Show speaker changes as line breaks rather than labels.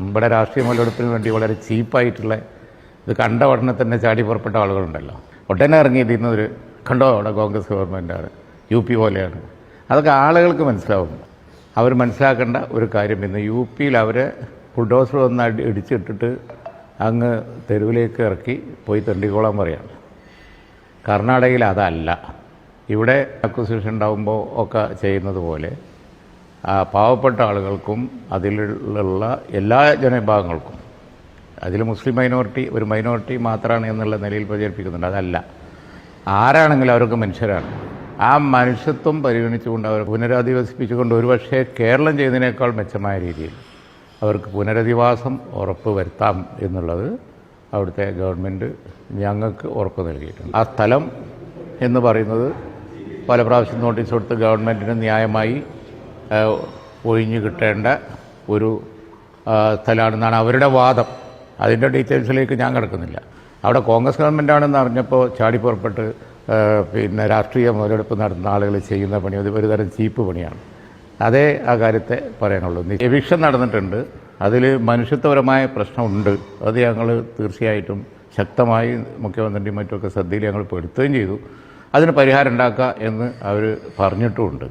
നമ്മുടെ രാഷ്ട്രീയ മുതലെടുപ്പിന് വേണ്ടി വളരെ ചീപ്പായിട്ടുള്ള ഇത് കണ്ട ഉടനെ തന്നെ ചാടി പുറപ്പെട്ട ആളുകളുണ്ടല്ലോ. ഉടനെ ഇറങ്ങി ഒരു കണ്ടോ അവിടെ കോൺഗ്രസ് ഗവൺമെന്റാണ് യു പി പോലെയാണ്. അതൊക്കെ ആളുകൾക്ക് മനസ്സിലാവും അവർ മനസ്സിലാക്കേണ്ട ഒരു കാര്യം ഇന്ന് യു പിയിൽ അവരെ ബുൾഡോസർ വന്ന് അടി ഇടിച്ചിട്ടിട്ട് അങ്ങ് തെരുവിലേക്ക് ഇറക്കി പോയി തെണ്ടിക്കോളാൻ പറയാണ്. കർണാടകയിൽ അതല്ല. ഇവിടെ അക്വസിഷൻ ഉണ്ടാകുമ്പോൾ ഒക്കെ ചെയ്യുന്നത് പോലെ പാവപ്പെട്ട ആളുകൾക്കും അതിലുള്ള എല്ലാ ജനവിഭാഗങ്ങൾക്കും അതിൽ മുസ്ലിം മൈനോറിറ്റി ഒരു മൈനോറിറ്റി മാത്രമാണ് എന്നുള്ള നിലയിൽ പ്രചരിപ്പിക്കുന്നുണ്ട് അതല്ല. ആരാണെങ്കിലും അവർക്ക് മനുഷ്യരാണ്. ആ മനുഷ്യത്വം പരിഗണിച്ചുകൊണ്ട് അവർ പുനരധിവസിപ്പിച്ചുകൊണ്ട് ഒരുപക്ഷേ കേരളം ചെയ്തതിനേക്കാൾ മെച്ചമായ രീതിയിൽ അവർക്ക് പുനരധിവാസം ഉറപ്പ് വരുത്താം എന്നുള്ളത് അവിടുത്തെ ഗവൺമെന്റ് ഞങ്ങൾക്ക് ഉറപ്പ് നൽകിയിട്ടുണ്ട്. ആ സ്ഥലം എന്ന് പറയുന്നത് പല പ്രാവശ്യം നോട്ടീസ് കൊടുത്ത് ഗവൺമെന്റിന് ന്യായമായി ഒഴിഞ്ഞു കിട്ടേണ്ട ഒരു സ്ഥലമാണെന്നാണ് അവരുടെ വാദം. അതിന്റെ ഡീറ്റെയിൽസിലേക്ക് ഞാൻ കിടക്കുന്നില്ല. അവിടെ കോൺഗ്രസ് ഗവൺമെന്റാണെന്ന് അറിഞ്ഞപ്പോൾ ചാടി പുറപ്പെട്ട് പിന്നെ രാഷ്ട്രീയ മുതലെടുപ്പ് നടത്തുന്ന ആളുകൾ ചെയ്യുന്ന പണി അത് ഒരു തരം ചീപ്പ് പണിയാണ്. അതേ ആ കാര്യത്തെ പറയാനുള്ളൂ. എവിക്ഷൻ നടന്നിട്ടുണ്ട്. അതിൽ മനുഷ്യത്വപരമായ പ്രശ്നമുണ്ട്. അത് ഞങ്ങൾ തീർച്ചയായിട്ടും ശക്തമായി മുഖ്യമന്ത്രിയും മറ്റുമൊക്കെ ശ്രദ്ധയിൽ ഞങ്ങൾ പെടുത്തുകയും ചെയ്തു. അതിന് പരിഹാരം ഉണ്ടാക്കുക എന്ന് അവർ പറഞ്ഞിട്ടുമുണ്ട്.